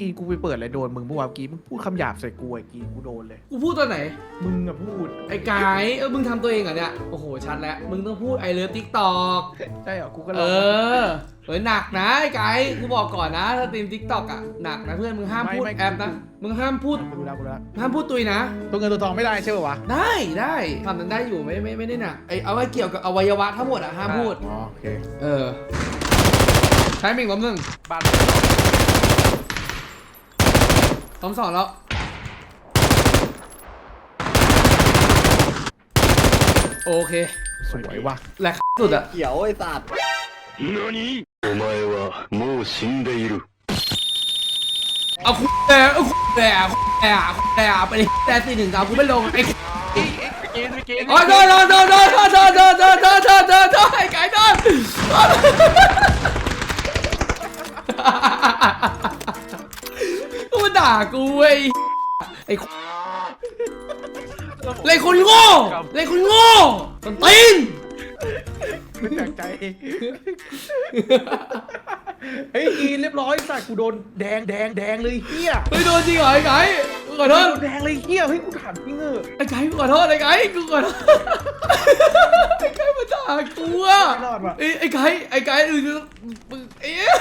กี้กูไปเปิดอะไรโดนมึงเมื่อวานกี้มึงพูดคำหยาบใส่กูไอ้กี้กูโดนเลย กูพูดตัวไหน มึงอะพูดไอ้ไก่เออมึงทำตัวเองเหรอเนี่ย โอ้โห ชัดแล้ว มึงต้องพูดไอเลิฟทิกตอกใช่เหรอกูก็ลเอองอเฮ้ยหนักนะไอ้ไก่กูบอกก่อนนะสตรีมทิกตอกอะหนักนะเพื่อนมึงห้ามพูดแอปนะมึงห้ามพูด กูแล้วกูแล้วห้ามพูดตุยนะ ตัวเงินตัวทองไม่ได้ใช่ป่าวะได้ได้ทำนั้นได้อยู่ไม่ไม่ไม่ได้หนักไอเอาไว้เกี่ยวกับอวัยวะทั้งหมดอะห้ามพูด อ๋อโอเคเออใช้มิงล้มหนึ่งบ้าน ล้มสองแล้ว โอเค สวยว่ะ แหลกสุดอะ เขียวไอ้สัตว์ 何お前はもう死んでいる เอาคุแด่เอาคุแด่คุแด่คุแด่ไปดิแต่ตีหนึ่งเอากูไม่ลงไอ้ เกมเกม โอ้ยโดนโดนโดนโดน น ด่ากูเว้ยไอ้เลยคนโง่เลยคนโง่ต้นตีนไม่จากใจ เฮ้ยกีเรียบร้อยสัตว์กูโดนแดงแดงแดงเลยเฮียเฮ้ยโดนจริงเหรอไอ้ไก่กูขอโทษโดนแดงเลยเฮียเฮ้ยกูถามจริงเออไอ้ไก่กูขอโทษไอ้ไก่กูขอโทษไอ้ไก่มาด่ากูอะไม่รอดว่ะไอ้ไอ้ไก่ไอ้ไก่อือมึงเอ๊ะ